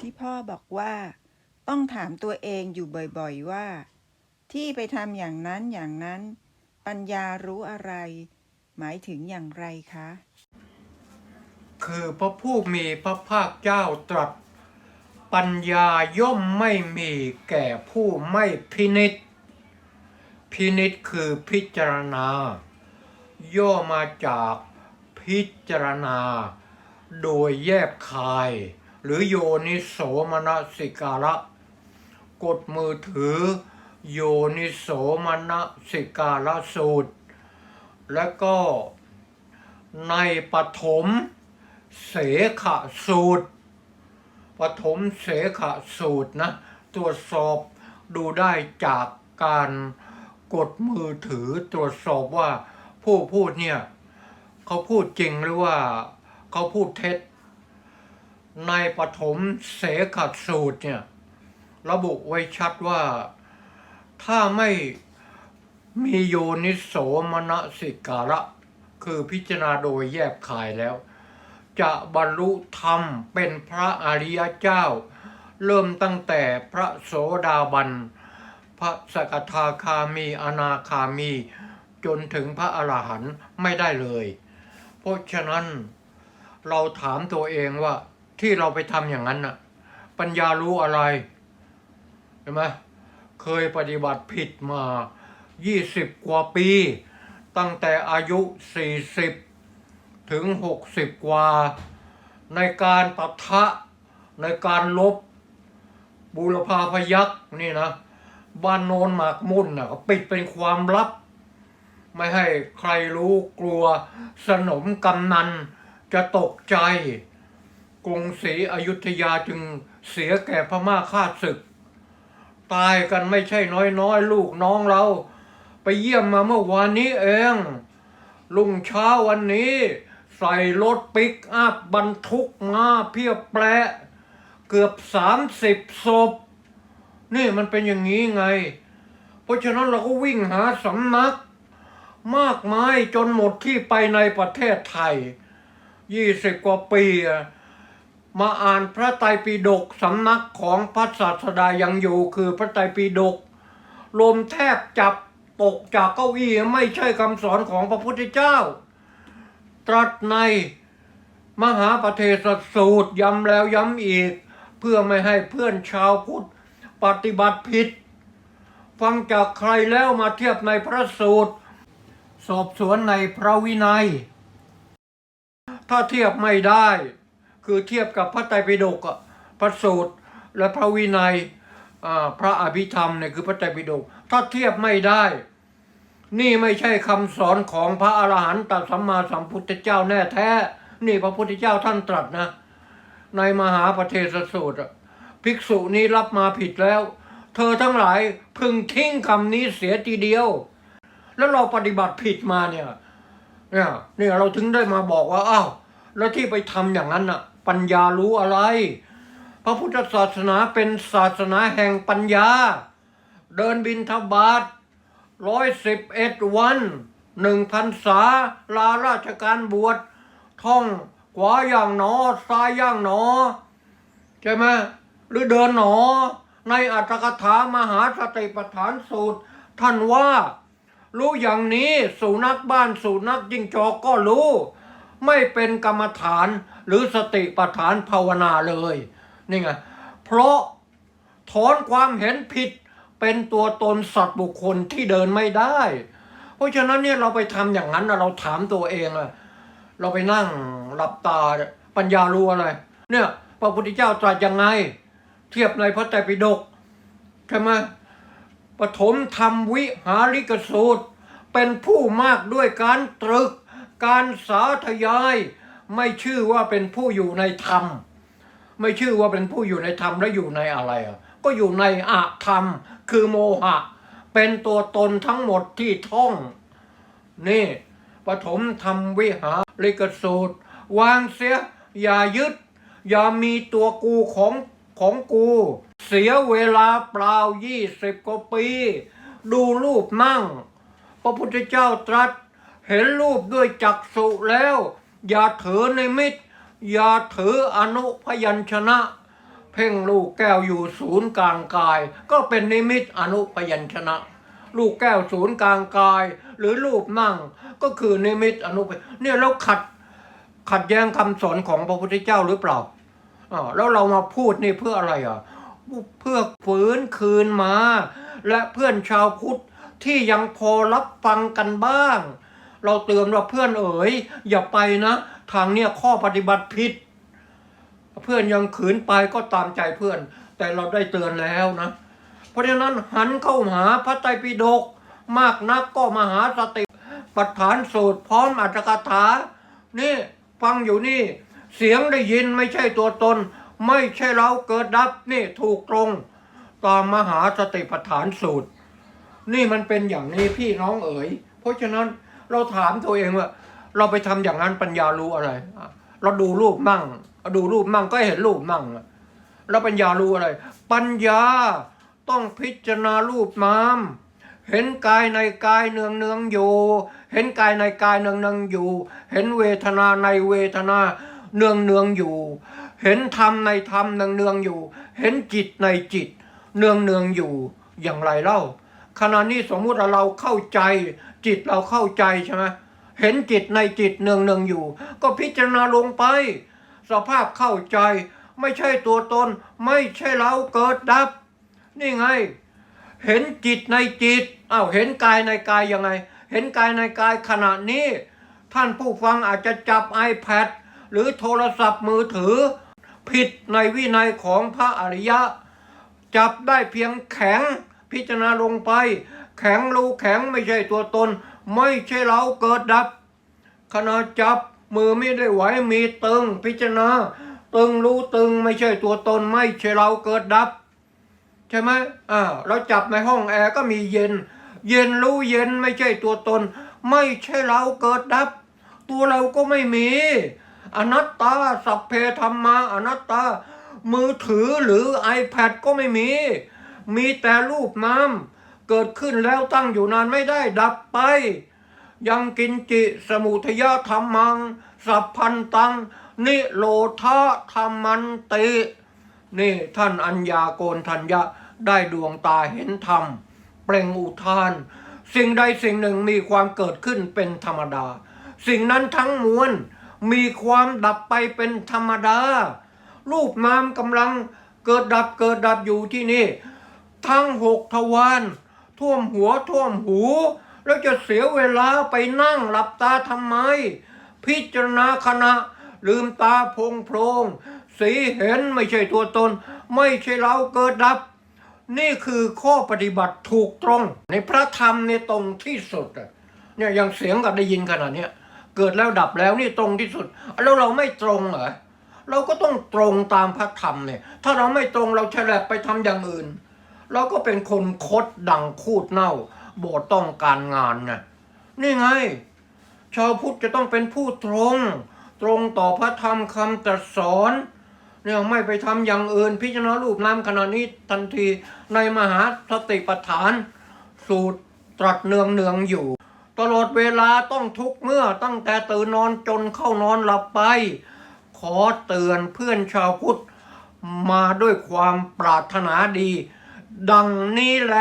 ที่พ่อบอกว่า ต้องถามตัวเองอยู่บ่อยๆว่า ที่ไปทำอย่างนั้นอย่างนั้น ปัญญารู้อะไร หมายถึงอย่างไรคะ คือพระผู้มีพระภาคเจ้าตรัส ปัญญาย่อมไม่มีแก่ผู้ไม่พินิษพินิษคือพิจารณา ย่อมาจากพิจารณา โดยแยบคาย หรือโยนิโสมนสิการะ กดมือถือ โยนิโสมนสิการะสูตร และก็ในปฐมเสขะสูตร ปฐมเสขะสูตรนะ ตรวจสอบดูได้จากการกดมือถือตรวจสอบว่าผู้พูดเนี่ย เขาพูดจริงหรือว่าเขาพูดเท็จ ในปฐมเสขสูตรเนี่ยระบุไว้ชัดว่าถ้าไม่มีโยนิโสมนสิการะ คือพิจารณาโดยแยบคายแล้ว จะบรรลุธรรมเป็นพระอริยเจ้า เริ่มตั้งแต่พระโสดาบัน พระสกทาคามีอนาคามี จนถึงพระอรหันต์ไม่ได้เลย เพราะฉะนั้นเราถามตัวเองว่า ที่เราไปทำอย่างนั้นน่ะ ปัญญารู้อะไรเห็นไหมเคยปฏิบัติผิดมา 20 กว่าปี ตั้งแต่อายุ 40 ถึง 60 กว่า ในการปะทะในการลบบูรพาพยักษ์นี่นะ บ้านโนนหมากมุ่นนะก็ปิดเป็นความลับ ไม่ให้ใครรู้กลัวสนมกำนันจะตกใจ กรุงศรีอยุธยาจึงเสียแก่พม่าข้าศึก ตายกันไม่ใช่น้อยๆ ลูกน้องเรา ไปเยี่ยมมาเมื่อวานนี้เอง ลุงเช้าวันนี้ ใส่รถปิกอัพบรรทุกมาเพียบแปรเกือบสามสิบศพ นี่มันเป็นอย่างนี้ไง เพราะฉะนั้นเราก็วิ่งหาสำนัก มากมายจนหมดที่ไปในประเทศไทยยี่สิบกว่าปีอะ มาอ่านพระไตรปิฎกสำนักของพระศาสดายังอยู่คือพระไตรปิฎกลมแทบจับตกจากเก้าอี้ไม่ใช่คำสอนของพระพุทธเจ้า ตรัสในมหาประเทศสูตรย้ำแล้วย้ำอีก เพื่อไม่ให้เพื่อนชาวพุทธปฏิบัติผิด ฟังจากใครแล้วมาเทียบในพระสูตร สอบสวนในพระวินัย ถ้าเทียบไม่ได้ คือเทียบกับพระไตรปิฎกอะพระสูตรและพระวินัยอ่าพระอภิธรรมเนี่ยคือพระไตรปิฎกถ้าเทียบไม่ได้ นี่ไม่ใช่คำสอนของพระอรหันตสัมมาสัมพุทธเจ้าแน่แท้ นี่พระพุทธเจ้าท่านตรัสนะ ในมหาประเทศสูตรอะภิกษุนี้รับมาผิดแล้ว เธอทั้งหลายพึงทิ้งคำนี้เสียทีเดียว แล้วเราปฏิบัติผิดมาเนี่ยเนี่ยเนี่ยเราถึงได้มาบอกว่าอ้าวแล้วที่ไปทำอย่างนั้นน่ะ ปัญญารู้อะไร พระพุทธศาสนาเป็นศาสนาแห่งปัญญา เดินบินทบาทร้อยสิบเอ็ดวันหนึ่งพันษาลาราชการบวชท่องขวาอย่างหนอ ซ้ายอย่างหนอ ใช่ไหมหรือเดินหนอ ในอัตถกถามหาสติปัฏฐานสูตร ท่านว่า รู้อย่างนี้สุนัขบ้านสุนัขยิงจอกก็รู้ ไม่เป็นกรรมฐานหรือสติปัฏฐานภาวนาเลยนี่ไงเพราะถอนความเห็นผิดเป็นตัวตนสัตว์บุคคลที่เดินไม่ได้ เพราะฉะนั้นเนี่ยเราไปทำอย่างนั้นเราถามตัวเองอะเราไปนั่งหลับตาปัญญารู้อะไร เนี่ยพระพุทธเจ้าตรัสยังไง เทียบในพระไตรปิฎกใช่ไหมปฐมธรรมวิหาริกสูตร เป็นผู้มากด้วยการตรึก การสาธยาย ไม่ชื่อว่าเป็นผู้อยู่ในธรรม ไม่ชื่อว่าเป็นผู้อยู่ในธรรมและอยู่ในอะไรอะก็อยู่ในอะธรรม คือโมหะ เป็นตัวตนทั้งหมดที่ท่อง นี่ปฐมธรรมวิหาริกสูตร วางเสีย อย่ายึด อย่ามีตัวกูของของกู เสียเวลาเปล่ายี่สิบกว่าปี ดูรูปนั่ง พระพุทธเจ้าตรัส เห็นรูปด้วยจักษุแล้ว อย่าถือในมิตรอย่าถืออนุพยัญชนะ เพ่งลูกแก้วอยู่ศูนย์กลางกาย ก็เป็นนิมิตอนุพยัญชนะ ลูกแก้วศูนย์กลางกาย หรือรูปนั่งก็คือนิมิตอนุพเนี่ยเราขัดขัดแย้งคำสอนของพระพุทธเจ้าหรือเปล่าอ่าแล้วเรามาพูดนี่เพื่ออะไรอะเพื่อฝืนคืนมา และเพื่อนชาวพุทธที่ยังพอรับฟังกันบ้าง เราเตือนว่าเพื่อนเอ๋ยอย่าไปนะ ทางเนี่ยข้อปฏิบัติผิด เพื่อนยังขืนไปก็ตามใจเพื่อน แต่เราได้เตือนแล้วนะ เพราะฉะนั้นหันเข้าหาพระไตรปิฎกมากนักก็มาหาสติปัฏฐานสูตรพร้อมอัตถกถา นี่ฟังอยู่นี่ เสียงได้ยินไม่ใช่ตัวตน ไม่ใช่เราเกิดดับนี่ถูกตรงตามมหาสติปัฏฐานสูตร นี่มันเป็นอย่างนี้พี่น้องเอ๋ย เพราะฉะนั้น เราถามตัวเองว่า เราไปทำอย่างนั้นปัญญารู้อะไร เราดูรูปมั่งดูรูปมั่งก็เห็นรูปมั่งแล้วปัญญารู้อะไร ปัญญาต้องพิจารณารูปนามเห็นกายในกายเนืองเนืองอยู่ เห็นกายในกายเนืองเนืองอยู่ เห็นเวทนาในเวทนาเนืองเนืองอยู่ เห็นธรรมในธรรมเนืองเนืองอยู่ เห็นจิตในจิต เนืองเนืองอยู่อย่างไรเล่า ขณะนี้สมมุติเราเข้าใจ จิตเราเข้าใจใช่ไหมเห็นจิตในจิตเนืองเนืองอยู่ ก็พิจารณาลงไป สภาพเข้าใจ ไม่ใช่ตัวตน ไม่ใช่เราเกิดดับ นี่ไง เห็นจิตในจิตอ้าวเห็นกายในกายยังไง เห็นกายในกายขณะนี้ ท่านผู้ฟังอาจจะจับ iPad หรือโทรศัพท์มือถือ ผิดในวินัยของพระอริยะ จับได้เพียงแข็ง พิจารณาลงไป แข็งรู้แข็งไม่ใช่ตัวตน ไม่ใช่เราเกิดดับ ขณะจับมือไม่ได้ไหวมีตึง พิจารณา ตึงรู้ตึงไม่ใช่ตัวตน ไม่ใช่เราเกิดดับ ใช่ไหมอ่าเราจับในห้องแอร์ก็มีเย็น เย็นรู้เย็นไม่ใช่ตัวตน ไม่ใช่เราเกิดดับ ตัวเราก็ไม่มี อนัตตาสัพเพธรรมาอนัตตา มือถือหรือ iPad ก็ไม่มี มีแต่รูปน้ำเกิดขึ้นแล้วตั้งอยู่นานไม่ได้ดับไป ยังกินจิสมุทยธรรมัง สัพพันตัง นิโรธาธรรมันติ นี่ท่านอัญญาโกนทัญญะได้ดวงตาเห็นธรรม เปล่งอุทาน สิ่งใดสิ่งหนึ่งมีความเกิดขึ้นเป็นธรรมดา สิ่งนั้นทั้งมวลมีความดับไปเป็นธรรมดา รูปนามกำลังเกิดดับเกิดดับอยู่ที่นี่ ทั้งหกทวารท่วมหัวท่วมหู แล้วจะเสียเวลาไปนั่งหลับตาทำไม พิจารณาขณะ ลืมตาพงโพรง สีเห็นไม่ใช่ตัวตน ไม่ใช่เราเกิดดับ นี่คือข้อปฏิบัติถูกตรง ในพระธรรมเนี่ยตรงที่สุดเนี่ยยังเสียงกับได้ยินขนาดนี้เกิดแล้วดับแล้วนี่ตรงที่สุด แล้วเราไม่ตรงเหรอเราก็ต้องตรงตามพระธรรมเนี่ย ถ้าเราไม่ตรงเราแฉลบไปทำอย่างอื่น เราก็เป็นคนคดดังคูดเน่า โบต้องการงานไงนี่ไง ชาวพุทธจะต้องเป็นผู้ตรง ตรงต่อพระธรรมคำตรัสสอนเนี่ยไม่ไปทำอย่างอื่น พิจารณารูปนามขณะนี้ทันทีในมหาสติปัฏฐาน สูตรตรัสเนืองเนืองอยู่ ตลอดเวลาต้องทุกเมื่อตั้งแต่ตื่นนอนจนเข้านอนหลับไป ขอเตือนเพื่อนชาวพุทธมาด้วยความปรารถนาดี ดังนี้แล